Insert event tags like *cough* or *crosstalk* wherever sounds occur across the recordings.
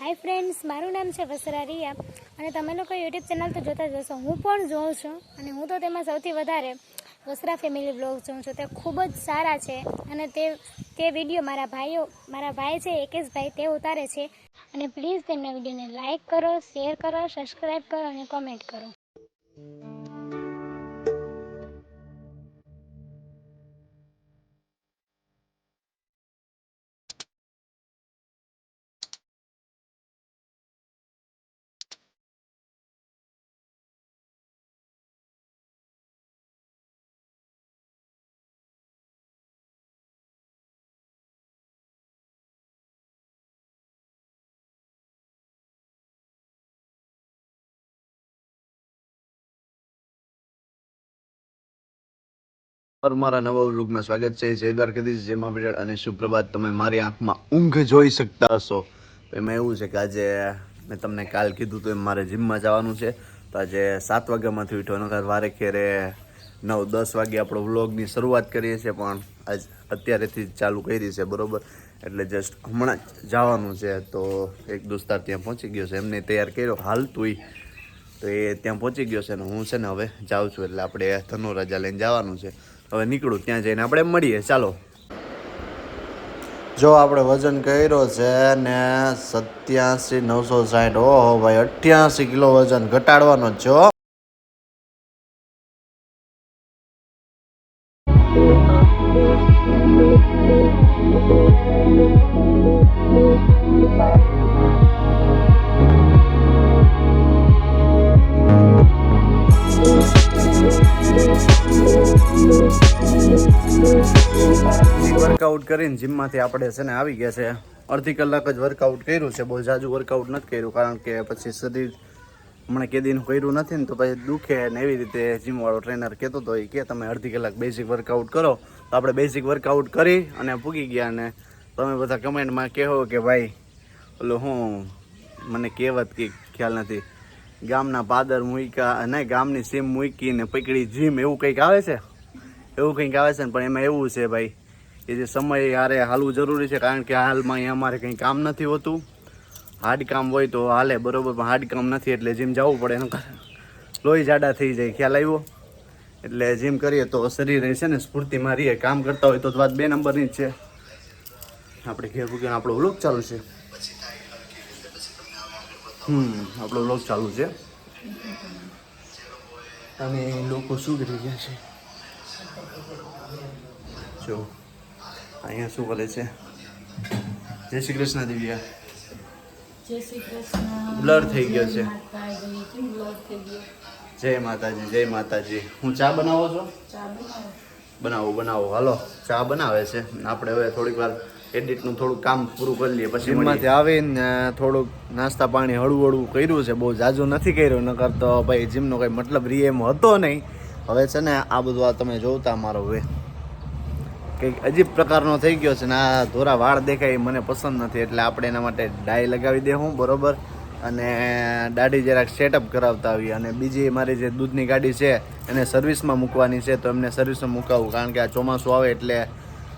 Hi friends મારું નામ છે વસરા રિયા અને તમે લોકો યુટ્યુબ ચેનલ તો જોતા જ હશો. હું પણ જોઉં છું અને હું તો તેમાં સૌથી વધારે વસરા ફેમિલી બ્લોગ જોઉં છું. તે ખૂબ જ સારા છે અને તે તે વીડિયો મારા ભાઈઓ, મારા ભાઈ છે, એકેશભાઈ, તે ઉતારે છે. અને પ્લીઝ તેમના વિડીયોને લાઇક કરો શેર કરો સબસ્ક્રાઈબ કરો અને કોમેન્ટ કરો. મારા નવા વ્લોગમાં સ્વાગત છે. જય દ્વારકાધીશ, જય મા અને સુપ્રભાત. તમે મારી આંખમાં ઊંઘ જોઈ શકતા હશો. એમાં એવું છે કે આજે મેં તમને કાલ કીધું તો એમ મારે જીમમાં જવાનું છે. તો આજે સાત વાગ્યામાંથી ઉઠ્યો નકર વારે ખેરે નવ, દસ વાગે આપણો વ્લોગની શરૂઆત કરીએ છીએ, પણ આજ અત્યારેથી જ ચાલુ કરી છે, બરોબર? એટલે જસ્ટ હમણાં જવાનું છે. તો એક દોસ્તાર ત્યાં પહોંચી ગયો છે. એમને તૈયાર કર્યો હાલતુંય તો એ ત્યાં પહોંચી ગયો છે ને હું છે ને હવે જાઉં છું. એટલે આપણે ધનુરાજા લઈને જવાનું છે. હવે નીકળું ત્યાં જઈને. આપણે મળીએ. ચાલો. જો આપણે વજન કર્યો છે ને સત્યાસી નવસો સાઠ. ઓહો ભાઈ, અઠ્યાસી કિલો વજન ઘટાડવાનો જ છે કરીને જીમમાંથી આપણે છે ને આવી ગયા છે. અડધી કલાક જ વર્કઆઉટ કર્યું છે. બહુ ઝાઝું વર્કઆઉટ નથી કર્યું, કારણ કે પછી શરીર હમણાં કેદીનું કર્યું નથી ને તો પછી દુખે ને એવી રીતે જીમવાળો ટ્રેનર કહેતો હતો, એ કે તમે અડધી કલાક બેઝિક વર્કઆઉટ કરો. તો આપણે બેઝિક વર્કઆઉટ કરી અને પૂગી ગયા ને તમે બધા કમેન્ટમાં કહો કે ભાઈ, ઓલું હું, મને કહેવત કે ખ્યાલ નથી. ગામના પાદર મૂક્યા અને ગામની સીમ મૂકીને પકડી જીમ એવું કંઈક આવે છે? એવું કંઈક આવે છે ને? પણ એમાં એવું છે ભાઈ કે જે સમય હારે હાલવું જરૂરી છે, કારણ કે હાલમાં અહીંયા અમારે કંઈ કામ નથી હોતું. હાર્ડ કામ હોય તો હાલે, બરોબર, પણ હાર્ડ કામ નથી, એટલે જીમ જવું પડે નકર લોહી જાડા થઈ જાય, ખ્યાલ આવ્યો? એટલે જીમ કરીએ તો શરીર છે ને સ્ફૂર્તિમાં રહીએ કામ કરતા હોય તો વાત બે નંબરની જ છે. આપણે ઘેર ભૂગીને આપણો વ્લોગ ચાલુ છે. હમ, આપણો વ્લોગ ચાલુ છે. અને લોકો શું કરી રહ્યા છે. જો. અહીંયા શું કરે છે? જય શ્રી કૃષ્ણ દિવ્યા. જય શ્રી કૃષ્ણ. બ્લર થઈ ગયો છે. માતાજી કેમ બ્લર થઈ ગયો? જય માતાજી જય માતાજી. હું ચા બનાવો છો? બનાવો. બનાવો બનાવો. હાલો ચા બનાવે છે. આપણે હવે થોડીક વાર એડિટનું થોડુંક કામ પૂરું કરી લઈએ પછી જીમમાંથી આવીને થોડુંક નાસ્તા પાણી હળવું હળવું કર્યું છે. બહુ જાજુ નથી કર્યું નકર તો ભાઈ જીમનો કંઈ મતલબ રી એમ હતો નહીં. હવે છે ને આ બધું આ તમે જોતા મારો વે. કંઈક અજીબ પ્રકારનો થઈ ગયો છે ને આ ધોરા વાળ દેખાય મને પસંદ નથી, એટલે આપણે એના માટે ડાય લગાવી દેવું બરોબર? અને દાઢી જરાક સેટઅપ કરાવતા આવીએ. અને બીજી મારી જે દૂધની ગાડી છે, એને સર્વિસમાં મૂકવાની છે, તો એમને સર્વિસમાં મૂકાવું, કારણ કે આ ચોમાસું આવે એટલે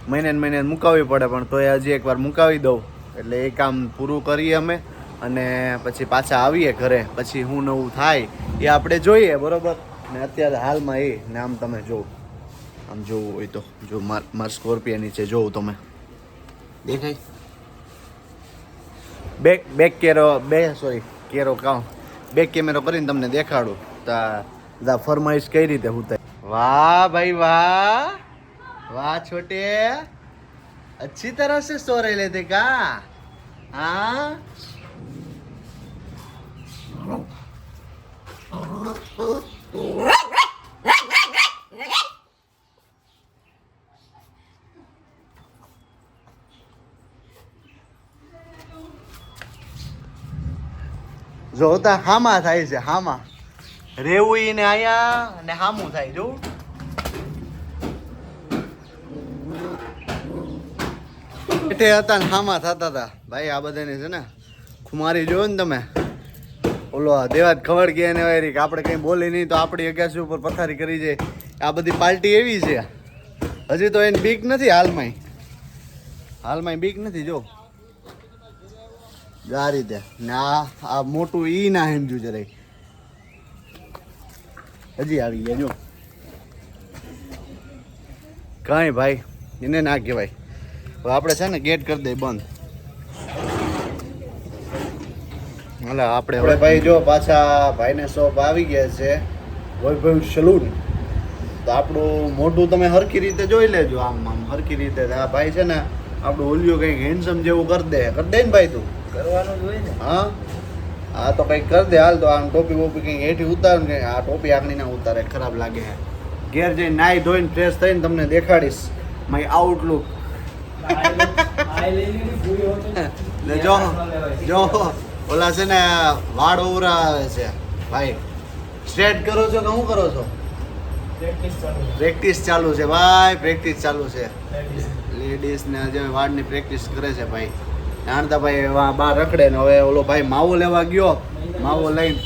મહિને મહિને મૂકાવવી પડે, પણ તો એ હજી એકવાર મૂકાવી દઉં. એટલે એ કામ પૂરું કરીએ અમે, અને પછી પાછા આવીએ ઘરે. પછી હું નવું થાય, એ આપણે જોઈએ, બરોબર? ને અત્યારે હાલમાં એ ને આમ તમે જોવો. આમ જોવું હોય તો. જો માર સ્કોર્પિયાની છે જોવું તમે. દેખાય? બેક બેક કેરો બે સોરી કેરો કાઉ બેક કેમેરો કરીને તમને દેખાડું. તા ફરમાઈશ કઈ રીતે હું વાહ ભાઈ વાહ. વાહ છોટે. અચ્છી તરહ સે સો રહે લે કા? હા? જોતા હામા થાય છે, હામા. રેવું ને આયા ને હામું થાય, જો. એટલે હતા ને હામા થતા હતા. ભાઈ, આ બધાને છે ને, ખુમારી જોયો ને તમે? ઓલો દેવાત ખબર કે એને વાયરી કે આપણે કંઈ બોલી નહીં, તો આપણી અગાસી ઉપર પથારી કરી જાય આ બધી પાર્ટી એવી છે. હજી તો એને બીક નથી હાલમાં હાલમાં બીક નથી, જો. આ રીતે ને આ આ મોટું ઈ ના હેમજ્યું જરાય. હજી આવી ગયા, જો. કાંઈ ભાઈ, એને ના કહેવાય. હવે આપણે છે ને ગેટ કરી દઈએ બંધ. એટલે આપણે હવે ભાઈ જો પાછા ભાઈને શોપ આવી ગયા છે, વૈભવ સલૂન તો આપણું મોઢું તમે હરખી રીતે જોઈ લેજો આમ આમ હરખી રીતે. આ ભાઈ છે ને, આપણું ઓલિયો કંઈક હેન્ડસમ જેવું કરી દે. કરી દે ને ભાઈ તું. કરવાનું જ ને. હા? હા તો કંઈક કરી દે હાલ તો આમ ટોપી બોપી કંઈક હેઠી ઉતાર ને આ ટોપી આંગળી ના ઉતારે ખરાબ લાગે. ઘેર જઈને નાઈ ધોઈને ફ્રેશ થઈને તમને દેખાડીશ માય આઉટલુક જો જો ઓલા છે ને વાળ ઓવરા આવે છે. ભાઈ સ્ટ્રેટ કરો છો કે શું કરો છો? પ્રેક્ટિસ ચાલુ છે. ભાઈ પ્રેક્ટિસ ચાલુ છે. લેડીઝ ને જે વાળની પ્રેક્ટિસ કરે છે ભાઈ. જાણતા ભાઈ વા- બહાર રખડે ને હવે ઓલો ભાઈ માવો લેવા ગયો. માવો લઈને?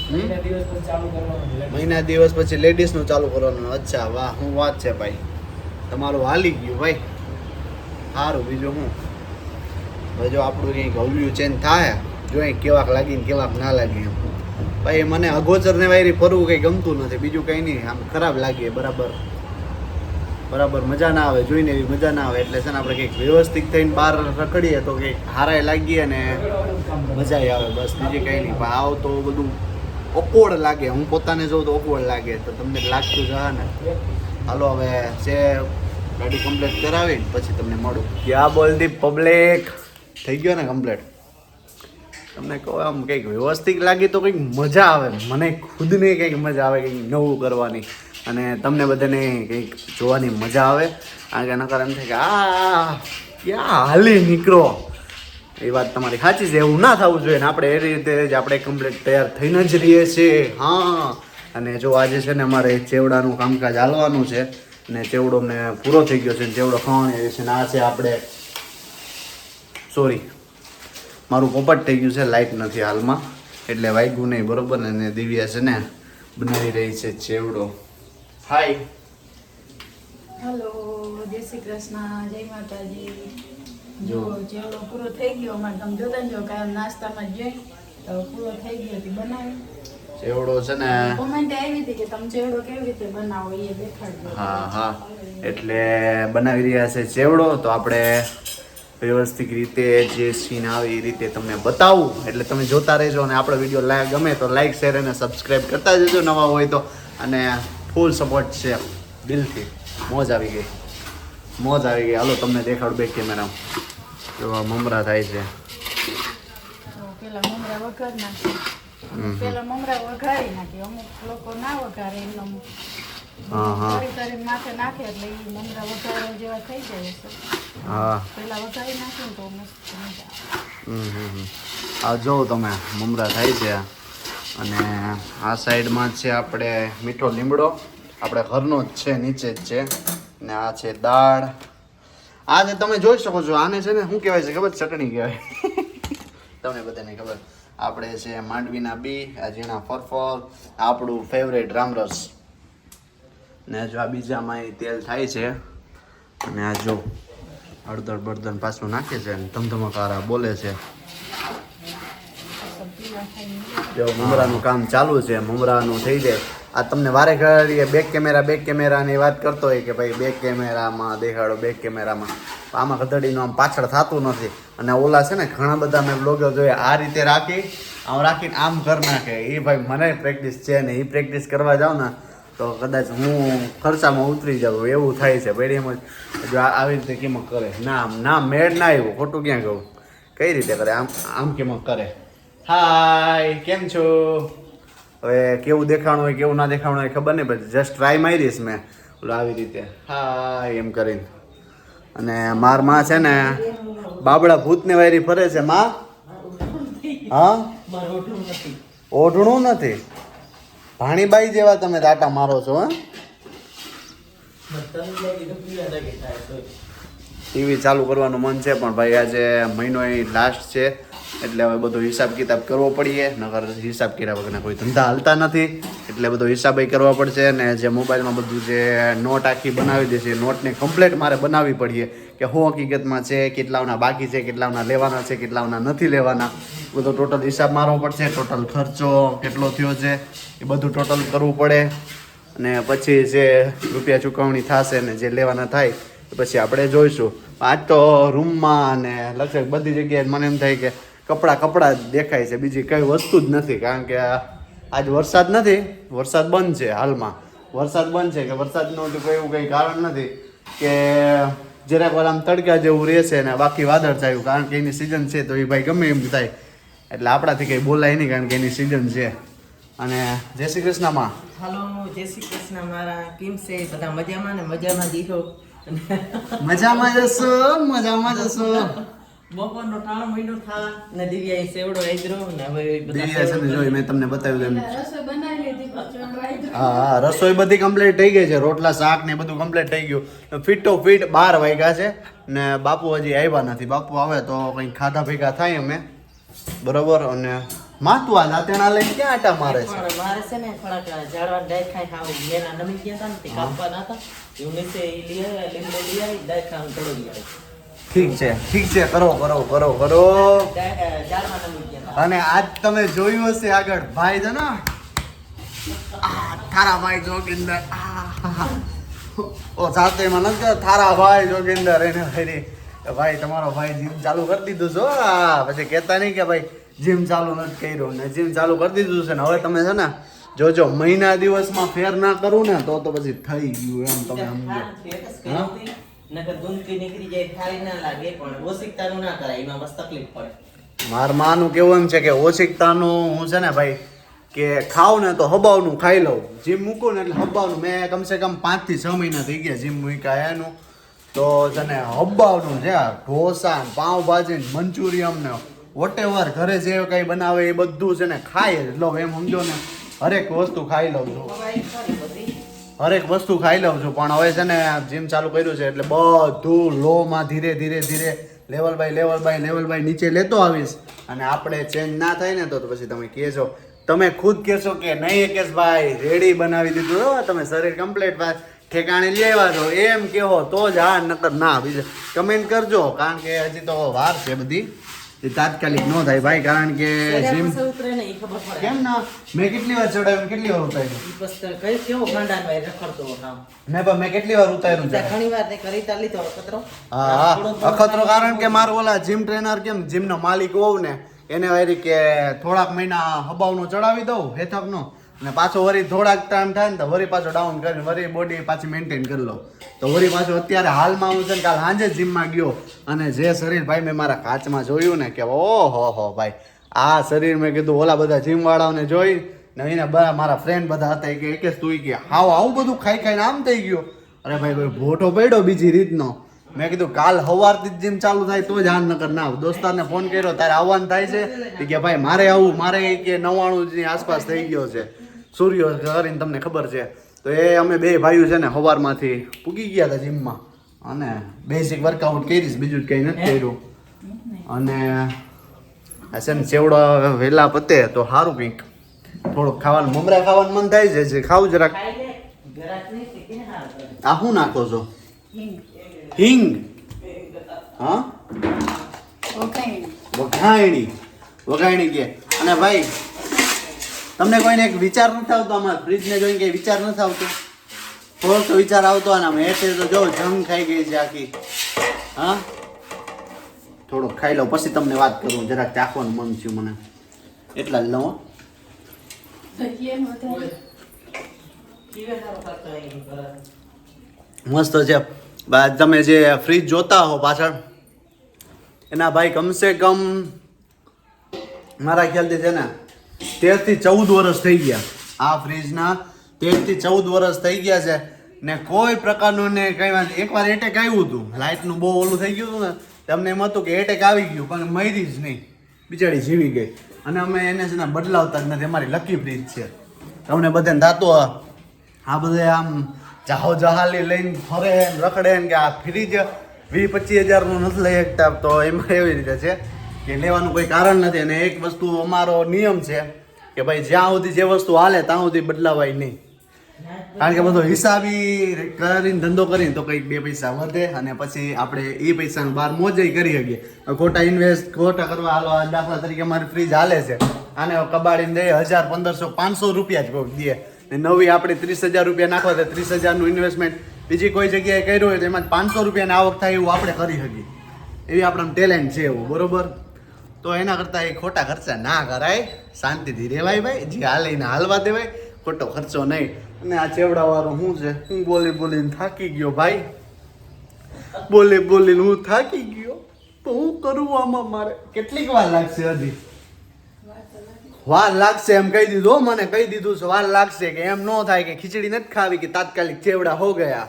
મહિના દિવસ પછી લેડીઝનું ચાલુ કરવાનું. અચ્છા વાહ શું વાત છે ભાઈ. તમારું હાલી ગયું ભાઈ. સારું બીજું શું હવે જો આપણું કંઈક હવ્યું ચેન્જ થાય જો અહીં કેવાક લાગી ને કેવાક ના લાગી એમ. ભાઈ મને અગોચર ને વાયરી ફરવું કંઈ ગમતું નથી. બીજું કંઈ નહીં આમ ખરાબ લાગે બરાબર. બરાબર મજા ના આવે જોઈને એવી મજા ના આવે. એટલે છે ને આપણે કંઈક વ્યવસ્થિત થઈને બહાર રખડીએ તો કંઈક હારાએ લાગીએ ને મજા આવે બસ. બીજી કંઈ નહીં. આવ તો બધું ઓકવર્ડ લાગે. હું પોતાને જોઉં તો ઓકવર્ડ લાગે. તો તમને લાગતું જ ને. હાલો હવે છે ગાડી કમ્પ્લીટ કરાવી પછી તમને મળું. ક્યાં બોલતી પબ્લિક થઈ ગયો ને કમ્પ્લીટ તમને કહો આમ કંઈક વ્યવસ્થિત લાગે તો કંઈક મજા આવે. મને ખુદને કંઈક મજા આવે કંઈક નવું કરવાની. અને તમને બધાને કંઈક જોવાની મજા આવે. કારણ કે નકર એમ થાય કે આ ક્યાં હાલી નીકળો? એ વાત તમારી સાચી છે, એવું ના થવું જોઈએ ને આપણે એ રીતે જ આપણે કમ્પ્લીટ તૈયાર થઈને જ રહીએ છીએ. હા. અને જો આજે છે ને અમારે ચેવડાનું કામકાજ હાલવાનું છે ને ચેવડો ને પૂરો થઈ ગયો છે ને ચેવડો ખાવાની છે ને આ છે આપણે સોરી, મારું પોપટ થઈ ગયું છે લાઇટ નથી હાલમાં. એટલે વાગ્યું નહીં, બરાબર ને દિવ્યા છે ને બનાવી રહી છે ચેવડો. હાય હલો જય શ્રી કૃષ્ણ જય માતાજી. જો. જો પૂરો થઈ ગયો અમારે તમે જોતા જો કાયમ નાસ્તામાં જોઈ તો પૂરો થઈ ગયો હતી બનાવી ચેવડો છે ને. કોમેન્ટ આવી હતી કે તમે ચેવડો કેવી રીતે બનાવો એ દેખાડજો. હા હા. એટલે બનાવી રહ્યા છે ચેવડો તો આપણે વ્યવસ્થિત રીતે જે સીન આવે એ રીતે તમને બતાવું. એટલે તમે જોતા રહેજો અને આપણો વીડિયો લાઈક ગમે તો લાઈક શેર અને સબસ્ક્રાઈબ કરતા જજો નવા હોય તો. અને ફૂલ સપોર્ટ છે. દિલથી. મોજ આવી ગઈ. મોજ આવી ગઈ. હાલો તમને દેખાડું બે કેમેરા જો મમરા થાય છે. પેલા મમરા વઘાર નાખી. પેલા મમરા વઘારી નાખી. અમુક લોકો ના વઘારે એમને માથે નાખે એટલે એ મમરા વઘારા જેવા થઈ જાય હા. પેલા વઘારી નાખે તો મસ્ત. આ જો તમે મમરા થાય છે અને આ સાઈડમાં છે આપણે મીઠો લીમડો. આપણે ઘરનો જ છે, નીચે જ છે. ને આ છે દાળ. આ જે તમે જોઈ શકો છો, આને છે ને શું કહેવાય છે ખબર? ચટણી કહેવાય. *laughs* તમને બધાને ખબર. આપણે છે માંડવીના બી, આ ઝીણા ફરફર, આપણું ફેવરેટ રામરસ. ને જો આ બીજામાં તેલ થાય છે. અને આ જો હળદર બળદર પાછું નાખે છે અને ધમધમકારા બોલે છે. જો, મમરાનું કામ ચાલુ છે, મમરાનું થઈ જાય. આ તમને વારે ઘડીએ બેક કેમેરા બેક કેમેરાની વાત કરતો હોય કે ભાઈ બેક કેમેરામાં દેખાડો બેક કેમેરામાં આમાં ગધડીનું આમ પાછળ થતું નથી. અને ઓલા છે ને, ઘણા બધા મેં બ્લોગર જોયા, આ રીતે રાખી, આમ રાખીને આમ કર નાખે. એ ભાઈ મને પ્રેક્ટિસ છે ને એ પ્રેક્ટિસ કરવા જાઉં ને, તો કદાચ હું ખર્ચામાં ઉતરી જાઉં, એવું થાય છે. ભાઈ એમ જ આવી રીતે કિંમત કરે? ના ના, મેળ ના આવ્યું. ખોટું ક્યાં કહું? કઈ રીતે કરે? આમ આમ કેમ કરે? હાય કેમ છો? હવે કેવું દેખાણું હોય, કેવું ના દેખાણું હોય ખબર નહીં પણ જસ્ટ ટ્રાય મારીશ મેં. ઓલું આવી રીતે. હાય એમ કરીને. અને મારમાં છે ને બાબડા ભૂતને વાયરી ફરે છે, માં? હા? ઓઢણું નથી. ભાણીબાઈ જેવા તમે દાટા મારો છો, હા? ટીવી ચાલુ કરવાનું મન છે, પણ ભાઈ આજે મહિનો લાસ્ટ છે. એટલે હવે બધો હિસાબ કિતાબ કરવો પડીએ નગર હિસાબ કર્યા વગરના કોઈ ધંધા હાલતા નથી. એટલે બધો હિસાબ કરવા પડશે ને જે મોબાઈલમાં બધું જે નોટ આખી બનાવી દે છે નોટને કમ્પ્લેટ મારે બનાવવી પડીએ કે શું હકીકતમાં છે કેટલાના બાકી છે કેટલાના લેવાના છે કેટલાના નથી લેવાના. બધો ટોટલ હિસાબ મારવો પડશે ટોટલ ખર્ચો કેટલો થયો છે, એ બધું ટોટલ કરવું પડે. અને પછી જે રૂપિયા ચૂકવણી થશે ને જે લેવાના થાય પછી આપણે જોઈશું. આજ તો રૂમમાં અને લગભગ બધી જગ્યાએ મને એમ થાય કે કપડાં કપડાં જ દેખાય છે. બીજી કઈ વસ્તુ જ નથી કારણ કે આજ વરસાદ નથી વરસાદ બંધ છે હાલમાં. વરસાદ બંધ છે કે વરસાદનું તો કોઈ એવું કંઈ કારણ નથી કે જરાક વાર આમ તડકા જેવું રહેશે ને બાકી વાદળ થયું કારણ કે એની સિઝન છે તો એ ભાઈ ગમે એમ થાય. એટલે આપણાથી કંઈ બોલાય નહીં કારણ કે એની સિઝન છે. અને જય શ્રી કૃષ્ણમાં હાલો જય શ્રી કૃષ્ણ મારા કેમ છે બધા મજામાં ને? મજામાં દીધો મજામાં જશો મજામાં જશો બપોરનો ત્રણ મહિનો થા ને દિવ્યા સેવડો આદરો ને હવે દિવ્યા છે ને જોઈ મેં તમને બતાવ્યું રસોઈ બનાવી લીધી હા હા રસોઈ બધી કમ્પ્લીટ થઈ ગઈ છે. રોટલા શાક ને બધું કમ્પ્લીટ થઈ ગયું. ફિટો ફીટ બાર વાગ્યા છે ને બાપુ હજી આવ્યા નથી. બાપુ આવે તો કંઈ ખાધા ભેગા થાય અમે. બરોબર? અને માતું આ દાંતેણા લઈને ક્યાં આટા મારે છે? મારે છે ને થોડાક ઝાડવા ડાય ખાઈ ખાવ મેના નમી ગયા હતા ને તે કાપવાના હતા. એવું નીચે ઈ લીમડો આવી ડાય ખાવાનું તોડી આવી. ઠીક છે ઠીક છે કરો કરો કરો કરો. અને આજ તમે જોયું હશે આગળ. ભાઈ છે ને? થારા ભાઈ જોગિંદર. ઓ સાથે માં નથી થારા ભાઈ જોગિંદર. એને ભાઈ ભાઈ તમારો ભાઈ જીમ ચાલુ કરી દીધું છો આ પછી કહેતા નહીં કે ભાઈ જીમ ચાલુ નથી કર્યું ને જીમ ચાલુ કરી દીધું છે ને. હવે તમે છે ને જોજો મહિના દિવસમાં ફેર ના કરું ને તો તો પછી થઈ ગયું એમ તમે સમજો. હા. નકર ગુંદકી નીકળી જાય થાળી ના લાગે પણ ઓશિકતાનું ના કરાય એમાં બસ તકલીફ પડે. માર માનું કેવું એમ છે કે ઓછિકતાનું હું છે ને ભાઈ કે ખાવ ને તો હબાવનું ખાઈ લઉં. જીમ મૂકું ને એટલે હબાવનું. મેં કમસે કમ પાંચથી છ મહિના થઈ ગયા જીમ મૂક્યા એનું. તો છે ને હબાવનું છે આ ઢોસા ને પાઉંભાજી ને મંચુરિયમ ને વોટેવર ઘરે જે કંઈ બનાવે એ બધું છે ને ખાઈ જ. લઉં એમ સમજો ને હરેક વસ્તુ ખાઈ લઉં છું. ખરી. હરેક વસ્તુ ખાઈ લઉં છું, પણ હવે છે ને જીમ ચાલુ કર્યું છે એટલે બધું લોમાં ધીરે ધીરે ધીરે level by level by level by નીચે લેતો આવીશ. અને આપણે ચેન્જ ના થાય ને તો પછી તમે કહેશો તમે ખુદ કહેશો કે નહીં કેશ ભાઈ, રેડી બનાવી દીધું. હો, તમે શરીર કમ્પ્લીટ ભાઈ ઠેકાણે લઈ આવ્યા છો. એમ કહો તો જ હા, નકર ના. બીજે કમેન્ટ કરજો, કારણ કે હજી તો વાર છે બધી. એ તાત્કાલિક ન થાય ભાઈ કારણ કે જીમ ને કેમ ના? મેં કેટલી વાર ચડાવ્યું ને કેટલી વાર ઉતાર્યું? કઈ કેવો ગાંડા ભાઈ રખડતો મેં પણ મેં કેટલી વાર ઉતાર્યું છે ઘણી વાર ને કરી તાલી તો અખતરો. હા અખતરો કારણ કે મારો ઓલા જીમ ટ્રેનર કેમ જીમ નો માલિક હોવ ને એને વારી કે થોડાક મહિના હબાવનો ચડાવી દઉં હેથકનો અને પાછો વરી થોડાક ટાઈમ થાય ને તો વરી પાછો ડાઉન કરીને વરી બોડી પાછી મેન્ટેન કરી લો તો વરી પાછો અત્યારે હાલમાં હું છે ને કાલ સાંજે જીમમાં ગયો અને જે શરીર ભાઈ મેં મારા કાચમાં જોયું ને કે ઓહો હો ભાઈ, આ શરીર મેં કીધું ઓલા બધા જીમવાળાઓને જોઈ ને એને બધા મારા ફ્રેન્ડ બધા હતા કે જ તું કે, હાવ, આવું બધું ખાઈ ખાઈને આમ થઈ ગયો? અરે ભાઈ ભાઈ ભોટો પડ્યો બીજી રીતનો. મેં કીધું, કાલ સવારથી જ જીમ ચાલુ થાય તો જ આન નકર ના દોસ્તારને ફોન કર્યો, તારે આવવાનું થાય છે? કે, ભાઈ, મારે આવું, મારે કે નવ્વાણું ની આસપાસ થઈ ગયો છે. સૂર્ય કરીને તમને ખબર છે. તો એ અમે બે ભાઈઓ છે ને સવારમાંથી પૂગી ગયા હતા જીમમાં. અને બેઝિક વર્કઆઉટ કરીશ બીજું જ કંઈ નથી કર્યું. અને આ છે ને ચેવડો વહેલા પતે તો સારું કંઈક. થોડુંક ખાવાનું મમરા ખાવાનું મન થાય છે જે ખાવું જરાક. આ શું નાખો છો? હિંગ. હા? વઘાયણી. વઘાયણી કે. અને ભાઈ તમને કોઈને એક વિચાર નથી આવતો અમારા ફ્રીજને જોઈને કંઈ વિચાર નથી આવતો. થોડોક તો વિચાર આવતો અને આમ હેઠે તો જો જંગ ખાઈ ગઈ છે આખી. હા? થોડો ખાઈ લઉં, પછી તમને વાત કરું, જરાક ચાખવાનું મન થયું મને. એટલા જ લઉં. મસ્ત છે. તમે જે ફ્રીજ જોતા હો પાછળ, એના ભાઈ કમસે કમ મારા ખ્યાલથી છે ને તેરથી ચૌદ વર્ષ થઈ ગયા. આ ફ્રીજના તેરથી ચૌદ વર્ષ થઈ ગયા છે. ને કોઈ પ્રકારનું ને કઈ વાત એકવાર એટેક આવ્યું હતું. લાઇટનું બહુ ઓલું થઈ ગયું હતું ને, તમને એમ હતું કે એટેક આવી ગયું, પણ મરી જ નહીં. બિચારી જીવી ગઈ. અને અમે એને છે ને બદલાવતા જ નથી. અમારી લકી ફ્રીજ છે. તમને બધાને થતું આ. બધે આમ જાહો જહાલી લઈને ફરે રખડે ને કે આ ફ્રીજ વીસ પચીસ હજારનું નથી લઈ શકતા. તો એમાં એવી રીતે છે. કે લેવાનું કોઈ કારણ નથી અને એક વસ્તુ અમારો નિયમ છે કે ભાઈ જ્યાં સુધી જે વસ્તુ હાલે ત્યાં સુધી બદલાવાય નહીં. કારણ કે બધો હિસાબી કરીને ધંધો કરીને તો કંઈક બે પૈસા વધે અને પછી આપણે એ પૈસાનું બહાર મોજે કરી શકીએ. ખોટા ઇન્વેસ્ટ ખોટા કરવા હાલો દાખલા તરીકે મારી ફ્રીજ હાલે છે. આને કબાડીને દે હજાર પંદરસો પાંચસો રૂપિયા જ દે ને નવી આપણે ત્રીસ હજાર રૂપિયા નાખવા તો ત્રીસ હજારનું ઇન્વેસ્ટમેન્ટ બીજી કોઈ જગ્યાએ કર્યું હોય તો એમાં પાંચસો રૂપિયાની આવક થાય એવું આપણે કરી શકીએ. એવી આપણા ટેલેન્ટ છે એવું, બરોબર? તો એના કરતાં એ ખોટા ખર્ચા ના કરાય. શાંતિથી રહેવાય ભાઈ. જે હાલે એને હાલવા દેવાય. ખોટો ખર્ચો નહીં. અને આ ચેવડાવાળો શું છે? હું બોલી બોલીને થાકી ગયો ભાઈ. બોલી બોલીને હું થાકી ગયો. તો હું કરું આમાં મારે? કેટલીક વાર લાગશે હજી? વાર લાગશે એમ કહી દીધું. મને કહી દીધું છે, વાર લાગશે કે એમ ન થાય કે ખીચડી નથી ખાવી, કે તાત્કાલિક ચેવડા હો ગયા.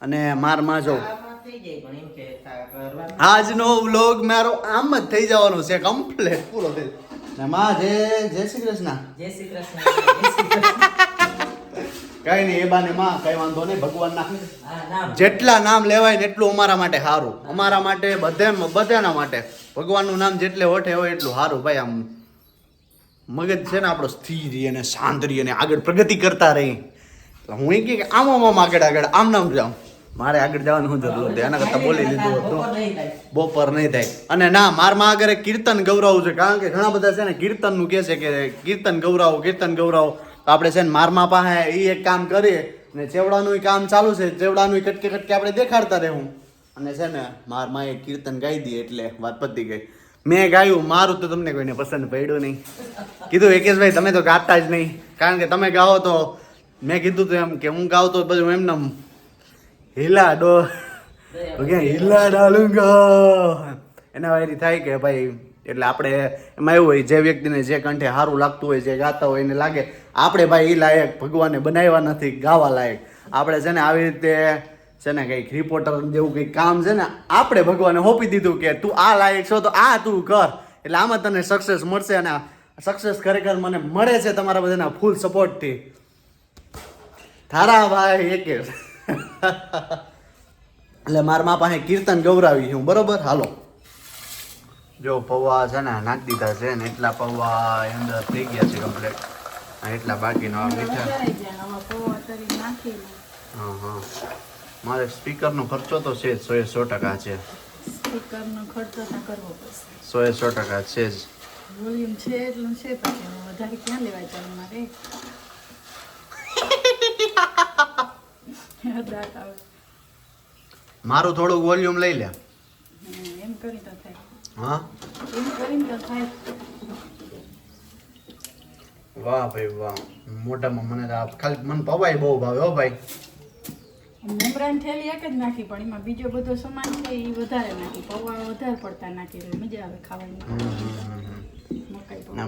અને મારમાં એમ. આજનો વ્લોગ મારો આમ જ થઈ જવાનો છે કમ્પ્લીટ પૂરો થઈ ને માં જય શ્રી કૃષ્ણ. જય શ્રી કૃષ્ણ કઈ નહીં એ બાને માં કઈ વાંધો નહીં ભગવાન ના. જેટલા નામ લેવાય ને એટલું અમારા માટે સારું અમારા માટે બધે બધાના માટે. ભગવાનનું નામ જેટલે ઓઠે હોય એટલું સારું ભાઈ આમ મગજ છે ને આપણો સ્થિર અને શાંત અને આગળ પ્રગતિ કરતા રહી. હું એ કે આમ આમ આગળ આગળ આમ નામ જાઉં. મારે આગળ જવાનું શું જરૂર હતી? એના કરતાં બોલી લીધું હતું. બપોર નહીં થાય. અને ના મારમાં આગળ કીર્તન ગૌરાવું છે. કારણ કે ઘણા બધા છે ને કીર્તનનું કહે છે કે કીર્તન ગૌરાવો કીર્તન ગૌરાવો. તો આપણે છે ને મારમાં પાસે એ એક કામ કરીએ ને ચેવડાનું કામ ચાલુ છે. ચેવડાનું કટકે કટકે આપણે દેખાડતા રહેવું. અને છે ને મારમાં એ કીર્તન ગાઈ દઈએ એટલે વાત પતી ગઈ. મેં ગાયું મારું તો તમને કોઈને પસંદ પડ્યું નહીં. કીધું એકેશભાઈ તમે તો ગાતા જ નહીં. કારણ કે તમે ગાઓ તો મેં કીધું તો એમ કે હું ગાઉં તો બધું એમને આમ કે ડો તો ક્યાં હિલા ડાલુંગા એના વાયરી થાય કે ભાઈ એટલે આપણે એમાં એવું હોય જે વ્યક્તિને જે કંઠે સારું લાગતું હોય જે ગાતા હોય એને લાગે આપણે ભાઈ એ લાયક ભગવાને બનાવ્યા નથી ગાવા લાયક. આપણે છે ને આવી રીતે છે ને કંઈક રિપોર્ટર જેવું કંઈક કામ છે ને આપણે ભગવાને હોપી દીધું કે તું આ લાયક છો તો આ તું કર. એટલે આમાં તને સક્સેસ મળશે અને સક્સેસ ખરેખર મને મળે છે તમારા બધાના ફૂલ સપોર્ટથી થારા ભાઈ એકે એટલે મારા મા પાસે કીર્તન ગૌરાવી હું બરોબર? હાલો. જો પૌવા છે ને નાખી દીધા છે ને એટલા પૌવા અંદર થઈ ગયા છે કમ્પ્લેટ એટલા બાકીનો આ મીઠા હા હા. મારે સ્પીકરનો ખર્ચો તો છે જ સો એ સો ટકા છે. સ્પીકરનો ખર્ચો તો કરવો પડશે. સો એ સો ટકા છે જ. વોલ્યુમ છે એટલું છે પછી? વધારે ક્યાં લેવાય ચાલ મારે દાંત આવે. મારું થોડુંક વોલ્યુમ લઈ લે. એમ કરી તો થાય. હા? એમ કરીને તો થાય. વાહ ભાઈ વાહ. મોટામાં મને ખાલી મને પવાય બહુ ભાવે હો ભાઈ. મમરાની થેલી એક જ નાખી પણ એમાં બીજો બધો સામાન છે એ વધારે નાખી. પૌવા વધારે પડતા નાખી મજા આવે ખાવાની.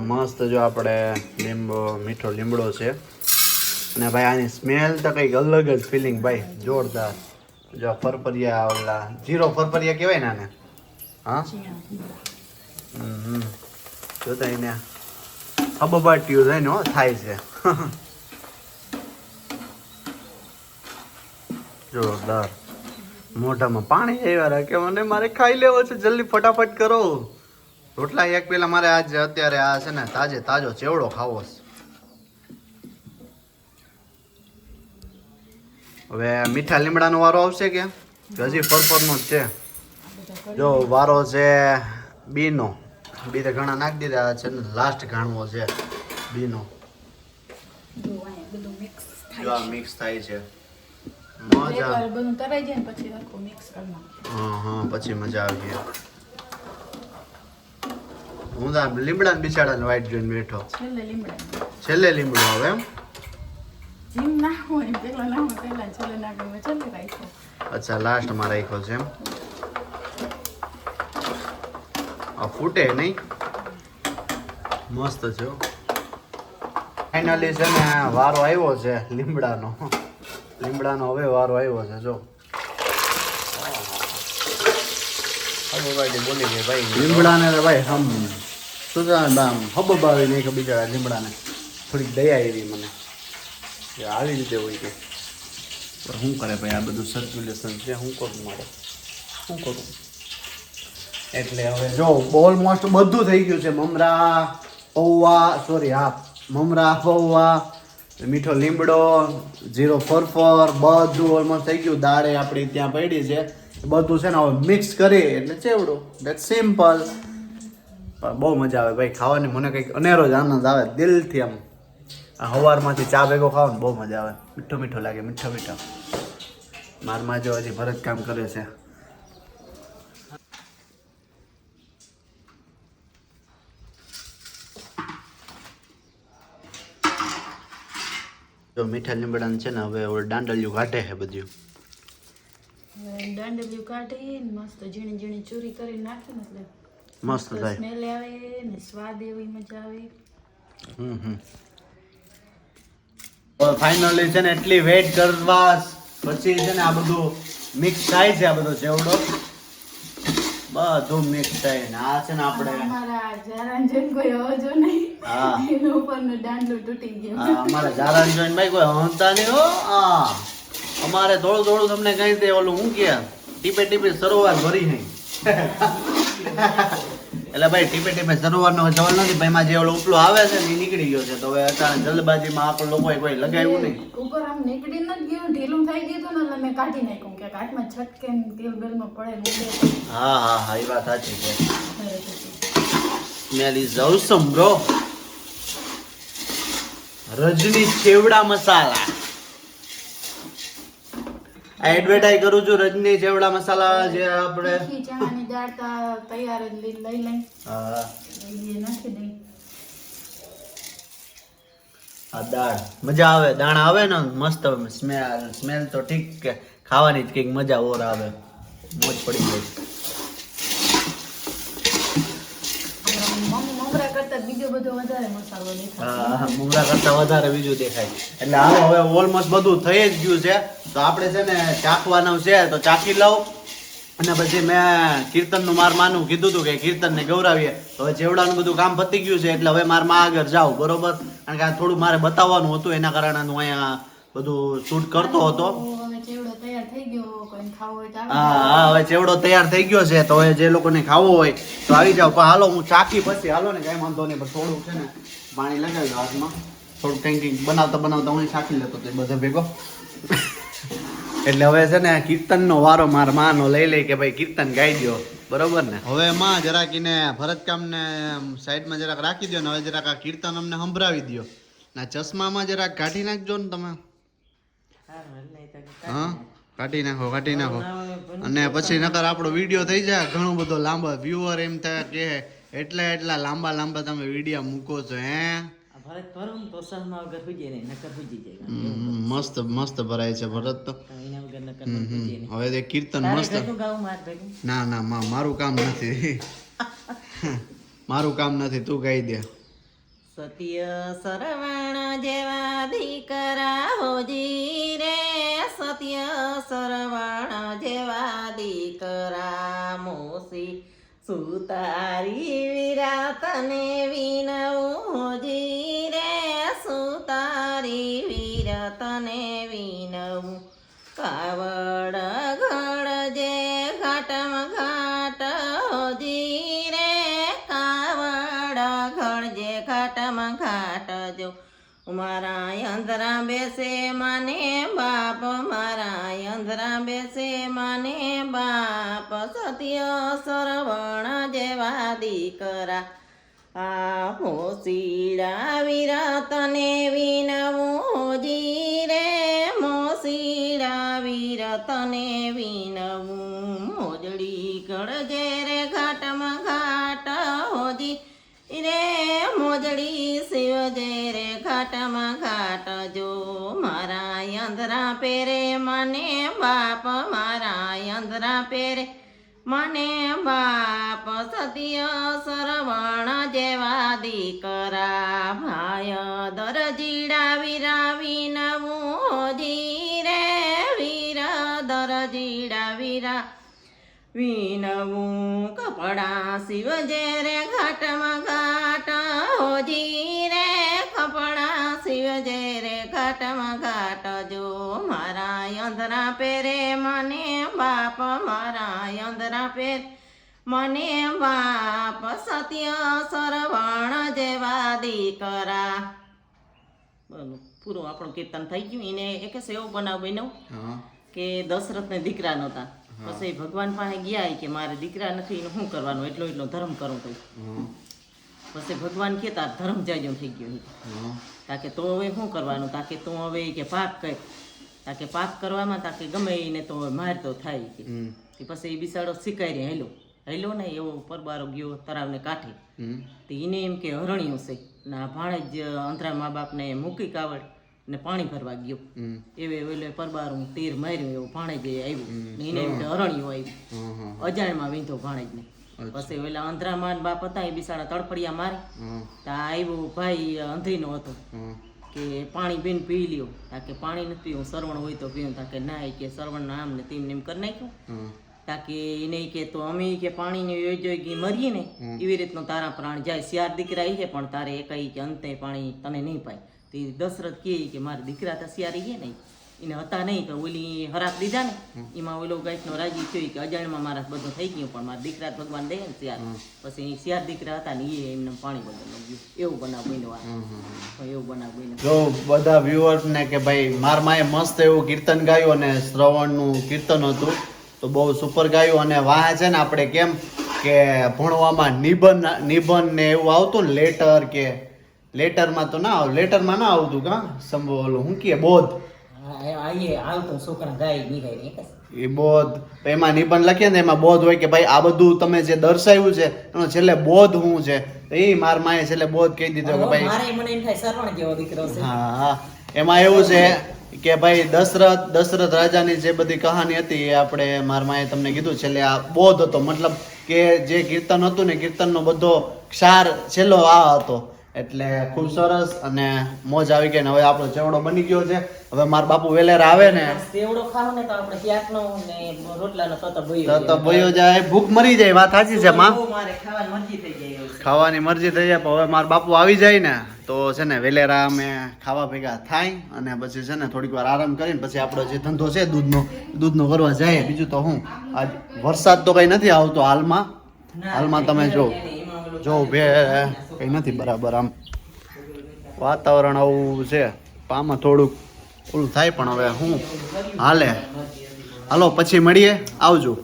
મસ્ત જો આપણે લીંબો મીઠો લીમડો છે. અને ભાઈ, આની સ્મેલ તો કંઈક અલગ જ ફિલિંગ ભાઈ. જોરદાર. જો ફરફરિયા ઓલા, જીરો ફરફરિયા કહેવાય ને આને? હા. જોતા એને હબબાટ્યું થાય ને હો, થાય છે. *laughs* જોરદાર. મોઢામાં પાણી આવ્યા રાખે. મને મારે ખાઈ લેવો છે, જલ્દી ફટાફટ કરો. રોટલા એક પેલા મારે આજે અત્યારે આ છે ને, તાજે તાજો ચેવડો ખાવો છે. હવે મીઠા લીમડાનો વારો આવશે કે? હજી ફરફરનો જ છે. જો વારો છે બીનો. બી તો ઘણા નાખી દીધા છે ને લાસ્ટ ઘાણવો છે બીનો. મિક્સ થાય છે. મજા. ને હા હા પછી મજા આવી હું તો લીમડા બિચાડા વાઈટ જોઈને બેઠો. છેલ્લે લીમડા છેલ્લે લીમડો આવે એમ? જીમ ના હોય પેલા ના હોય પેલા છેલ્લે ના ગમે છેલ્લે રાખ્યો. અચ્છા લાસ્ટમાં રાખ્યો છે એમ? આ ફૂટે નહીં? મસ્ત છે ફાઇનલી છે ને વારો આવ્યો છે લીમડાનો. લીમડાનો હવે વારો આવ્યો છે જો. બોલી ગઈ ભાઈ. લીમડાને ભાઈ હમ શું આમ હબબાવી નહીં કે બીજા લીમડાને થોડીક દયા આવી મને. કે આવી રીતે હોય કે. શું કરે ભાઈ? આ બધું સર્ક્યુલેશન છે, શું કરું મારે? શું કરું? એટલે હવે જો ઓલમોસ્ટ બધું થઈ ગયું છે. મમરા, પૌવા સોરી હા, મમરા, પૌવા, મીઠો લીમડો, જીરો ફરફર, બધું ઓલમોસ્ટ થઈ ગયું. દાળે આપણી ત્યાં પડી છે. બધું છે ને હવે મિક્સ કરી એટલે ચેવડું. દેટ સિમ્પલ પણ બહુ મજા આવે ભાઈ ખાવાની. મને કંઈક અનેરો જ આનંદ આવે દિલથી આમ. આ સવારમાંથી ચા ભેગો ખાવ ને બહુ મજા આવે. મીઠો મીઠો લાગે મીઠો મીઠો. મારમાં જો હજી ભરત કામ કરે છે. જો મીઠા લીમડાને છે ને હવે ઓળ દાંડલિયું કાઢે છે બધું. દાંડલિયું કાઢીને મસ્ત ઝીણી ઝીણી ચૂરી કરી નાખીને એટલે મસ્ત થાય. સ્મેલ આવે ને સ્વાદ એવી મજા આવે. હમ હમ. ફાઇનલી છે ને એટલી વેટ કરવા પછી છે ને આ બધું મિક્સ થાય છે આ બધો ચેવડો બધું મિક્સ થાય ને આ છે ને આપણે જરાંજન હા. એનો ઉપરનો દાંડલો તૂટી ગયો. આ અમારા જારાને ભાઈ કોઈ હંતા નહીં હો આ અમારે થોડું થોડું તમને કહી દે ઓલું હું કે ટીપે ટીપે સરોવર ભરી નહીં. *laughs* એટલે ભાઈ ટીપે ટીપે સરોવરનો સવાલ નથી ભાઈ માં જે ઓલો ઉપલો આવે છે ને એ નીકળી ગયો છે. તો હવે અચાનક જલ્દબાજીમાં આપણે લોકોએ કોઈ લગાવ્યું નહીં. ઉપર આમ નીકળી ન ગયું ઢીલું થઈ ગયું હતું ને એટલે મેં કાઢી નાખ્યું. કે કાટમાં છટકે તેલ બેલમાં પડે હા હા હા એ વાત સાચી છે. Smell is awesome bro. Rajni chevda masala. Advertise કરું છું રજની ચેવડા મસાલા જે આપણે ચણાની દાળ તો તૈયાર જ લઈ લઈ હા. નાખી દઈ આ દાળ. મજા આવે. દાણા આવે ને? મસ્ત સ્મેલ સ્મેલ તો ઠીક કે ખાવાની જ કંઈક મજા ઓર આવે. મોજ પડી જાય મમ્મી મમરા કરતા બીજો બધો વધારે મસાલો દેખાય. હા મુંગરા કરતા વધારે બીજું દેખાય. એટલે હવે ઓલમોસ્ટ બધું થઈ જ ગયું છે. તો આપણે છે ને ચાખવાનું છે તો ચાખી લઉં. અને પછી મેં કીર્તનનું માર માનું કીધું હતું કે કીર્તનને ગૌરાવીએ. તો હવે જેવડાનું બધું કામ પતી ગયું છે એટલે હવે મારે માં આગળ જાઉં બરોબર? કારણ કે આ થોડું મારે બતાવવાનું હતું એના કારણે હું અહીંયા બધું શૂટ કરતો હતો. હવે ચેવડો તૈયાર થઈ ગયો હા હા હવે ચેવડો તૈયાર થઈ ગયો છે તો હવે જે લોકોને ખાવો હોય તો આવી જાવ પણ હાલો હું ચાખી પછી હાલો ને કઈ વાંધો નહીં પણ થોડું છે ને પાણી લગાવી હાથમાં. થોડું કંઈક બનાવતા બનાવતા હું ચાખી લેતો તો બધે ભેગો. એટલે હવે છે ને કીર્તનનો વારો માર માનો લઈ લઈ કે ભાઈ કીર્તન ગાઈ દો બરોબર ને? હવે માં જરાક એને ભરતકામને સાઈડમાં જરાક રાખી દો ને હવે જરાક આ કીર્તન અમને સંભળાવી દો ના ચશ્મામાં જરાક કાઢી નાખજો ને તમે. હા કાઢી નાખો કાઢી નાખો. અને પછી નકર આપણો વીડિયો થઈ જાય ઘણો બધો લાંબો વ્યુઅર એમ થાય કે એટલા એટલા લાંબા લાંબા તમે વીડિયો મૂકો છો હે? મસ્ત મસ્ત ભરાય છે ભરત તો. હવે તે કીર્તન મસ્ત. ના ના મારું કામ નથી. *laughs* મારું કામ નથી તું ગાઈ દે. સત્ય સરવણ જેવા દીકરા હોજી રે સત્ય સરવણ જેવા દીકરા મોસી. સુતારી વિરાતને વિનવું હોજી રે સુતારી વિરતને વિનવું. કાવડ મારા અંધરા બેસે માને બાપ, મારા અંધરા બેસે માને બાપ, સત્ય સરવણ જેવા દીકરા. આ મોસીડા વિરતને વિનવું રે મોસીડા વિરતને વિનવું મોજડી ગળજે રે ઘાટમાં ઘાટ હોજી. રે મોજડી શિવજે રે ઘાટમાં ઘાટ જો મારા અંધરા પેરે મને બાપ મારા અંધરા પેરે મને બાપ સત્ય સરવણ જેવા દીકરા, ભાય દરજીડા વીરા વિન જી રે, વીર દરજીડા વીરા વિનવું કપડા શિવજે રે ઘાટમાં ઘાટ કપડા રે ઘાટમાં ઘાટ જો. મારા અંધરા પેરે મને બાપ મારા અંધરા પેર મને બાપ. સત્ય સરવણ જેવા દીકરા. બોલો પૂરું આપણું કીર્તન થઈ ગયું. એને એક સેવો બનાવ બન્યો કે દશરથને દીકરા નહોતા. પછી ભગવાન પાસે ગયા કે મારે દીકરા નથી એનું શું કરવાનું? એટલો એટલો ધર્મ કરું તો પછી ભગવાન કહેતા ધર્મ જાજો થઈ ગયો તાકે તો હવે શું કરવાનું? તાકે તું હવે કે પાક કર. તાકે પાક કરવામાં તાકે ગમે એને તો મારતો માર તો થાય કે. પછી એ બિસાડો શીખાય હેલો હેલો ને એવો પરબારો ગયો તરાવને કાંઠે. તો એને એમ કે હરણ્યું છે. ના આ ભાણેજ અંતરા મા બાપને મૂકી કાવડ ને પાણી ભરવા ગયો. એવે એટલે પરબારું તીર માર્યું એવું ભાણેજ આવ્યું ને એને એમ કે હરણ્યું આવ્યું અજાણમાં વીંધો ભાણેજ ને પછી ઓલા અંતરા મા બાપ હતા એ બિસાડા તડપડિયા મારે. તા આવ્યો ભાઈ અંધરીનો હતો. કે પાણી બેન પી લ્યો. તાકે પાણી નથી પીવું સરવણ હોય તો પીવું તાકે ના ઈ કે સરવણ આમ ને તેમ ને એમ કરી નાખ્યું. હા તાકે એને કે તો અમે કે પાણીની યોજ્યો મરીએ ને એવી રીતનો તારા પ્રાણ જાય. શિયાર દીકરા એ છે પણ તારે એકાઈ કે અંતે પાણી તને નહીં પાય. તે દશરથ કહે કે મારા દીકરા તો શિયારી છે ને એને હતા નહીં તો ઓલી હરાપ દીધા ને એમાં ઓલો ગાયકનો રાજી થયો કે અજાણમાં મારા બધું થઈ ગયું પણ મારા દીકરા ભગવાન દે ને ત્યાર પછી શિયાર દીકરા હતા ને એ એમને પાણી બદલ ગયું. એવું બનાવ બન્યો એવું બનાવ બન્યો. જો બધા વ્યુઅર્સ ને કે ભાઈ માર માએ મસ્ત એવું કીર્તન ગાયું અને શ્રવણનું કીર્તન હતું તો બહુ સુપર ગાયું. અને વાહ છે ને આપણે કેમ કે ભણવામાં નિબંધ નિબંધ ને એવું આવતું ને લેટર કે લેટરમાં તો ના આવ લેટરમાં ના આવતું કા? સંભવ ઓલું હું કે બોધ. એ બોધ. એમાં નિબંધ લખીએ ને એમાં બોધ હોય કે ભાઈ આ બધું તમે જે દર્શાવ્યું છે એનો છેલ્લે બોધ હું છે? એ માર માએ છેલ્લે બોધ કહી દીધો કે ભાઈ મારે મને એમ થાય સરવણ જેવો દીકરો છે. હા હા. એમાં એવું છે કે ભાઈ દશરથ દશરથ રાજાની જે બધી કહાની હતી એ આપણે મારા માએ તમને કીધું છેલ્લે આ બોધ હતો. મતલબ કે જે કીર્તન હતું ને કીર્તનનો બધો ક્ષાર છેલ્લો આ હતો. એટલે ખૂબ સરસ અને મોજ આવી ગઈ ને હવે આપણો ચેવડો બની ગયો છે. હવે મારા બાપુ વેલેરા આવે ને. ચેવડો ખાવ ને તો આપણે ક્યાંકનો ને રોટલાનો તો તો ભૂયો જાય. ભૂખ મરી જાય વાત સાચી છે માં. મારે ખાવાની મરજી થઈ જાય ખાવાની મરજી થઈ જાય પણ હવે મારા બાપુ આવી જાય ને તો છે ને વેલેરા અમે ખાવા ભેગા થાય અને પછી છે ને થોડીક વાર આરામ કરીને પછી આપણો જે ધંધો છે દૂધનો દૂધનો કરવા જાય. બીજું તો હું આજ વરસાદ તો કઈ નથી આવતો હાલમાં. હાલમાં તમે જો જો બે કઈ નથી બરાબર આમ. વાતાવરણ આવું છે. પામાં થોડુંક ઓલું થાય પણ હવે હું હાલે. હાલો, પછી મળીએ. આવજો.